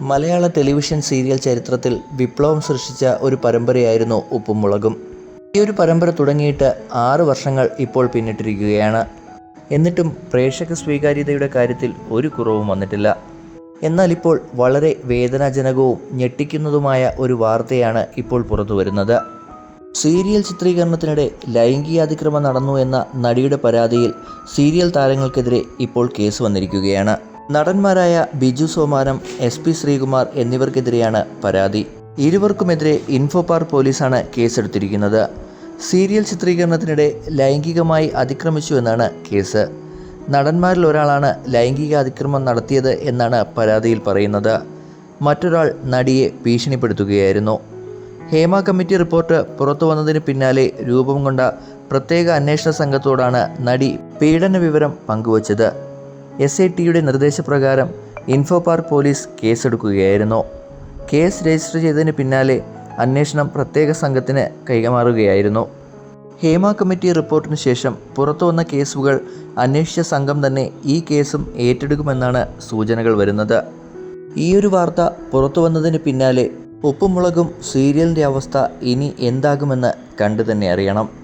മലയാള television serial ചരിത്രത്തിൽ വിപ്ലവം സൃഷ്ടിച്ച ഒരു പരമ്പരയായിരുന്നു ഉപ്പും മുളകും ഈ ഒരു പരമ്പര തുടങ്ങിയിട്ട് ആറ് വർഷങ്ങൾ ഇപ്പോൾ പിന്നിട്ടിരിക്കുകയാണ്. എന്നിട്ടും പ്രേക്ഷക സ്വീകാര്യതയുടെ കാര്യത്തിൽ ഒരു കുറവും വന്നിട്ടില്ല. എന്നാൽ ഇപ്പോൾ വളരെ വേദനാജനകവും ഞെട്ടിക്കുന്നതുമായ ഒരു വാർത്തയാണ് ഇപ്പോൾ പുറത്തു വരുന്നത്. സീരിയൽ ചിത്രീകരണത്തിനിടെ ലൈംഗികാതിക്രമം നടന്നു എന്ന നടിയുടെ പരാതിയിൽ സീരിയൽ താരങ്ങൾക്കെതിരെ ഇപ്പോൾ കേസ് വന്നിരിക്കുകയാണ്. നടന്മാരായ ബിജു സോമാനം എസ് പി ശ്രീകുമാർ എന്നിവർക്കെതിരെയാണ് പരാതി. ഇരുവർക്കുമെതിരെ ഇൻഫോപാർ പോലീസാണ് കേസെടുത്തിരിക്കുന്നത്. സീരിയൽ ചിത്രീകരണത്തിനിടെ ലൈംഗികമായി അതിക്രമിച്ചു എന്നാണ് കേസ്. നടന്മാരിൽ ഒരാളാണ് ലൈംഗിക അതിക്രമം നടത്തിയത് എന്നാണ് പരാതിയിൽ പറയുന്നത്. മറ്റൊരാൾ നടിയെ ഭീഷണിപ്പെടുത്തുകയായിരുന്നു. ഹേമ കമ്മിറ്റി റിപ്പോർട്ട് പുറത്തു വന്നതിന് പിന്നാലെ രൂപം കൊണ്ട പ്രത്യേക അന്വേഷണ സംഘത്തോടാണ് നടി പീഡന വിവരം പങ്കുവച്ചത്. എസ് ഐ ടിയുടെ നിർദ്ദേശപ്രകാരം ഇൻഫോ പാർക്ക് പോലീസ് കേസെടുക്കുകയായിരുന്നു. കേസ് രജിസ്റ്റർ ചെയ്തതിന് പിന്നാലെ അന്വേഷണം പ്രത്യേക സംഘത്തിന് കൈമാറുകയായിരുന്നു. ഹേമ കമ്മിറ്റി റിപ്പോർട്ടിന് ശേഷം പുറത്തു വന്ന കേസുകൾ അന്വേഷിച്ച സംഘം തന്നെ ഈ കേസും ഏറ്റെടുക്കുമെന്നാണ് സൂചനകൾ വരുന്നത്. ഈ ഒരു വാർത്ത പുറത്തു വന്നതിന് പിന്നാലെ ഉപ്പുമുളകും സീരിയലിന്റെ അവസ്ഥ ഇനി എന്താകുമെന്ന് കണ്ടു തന്നെ അറിയണം.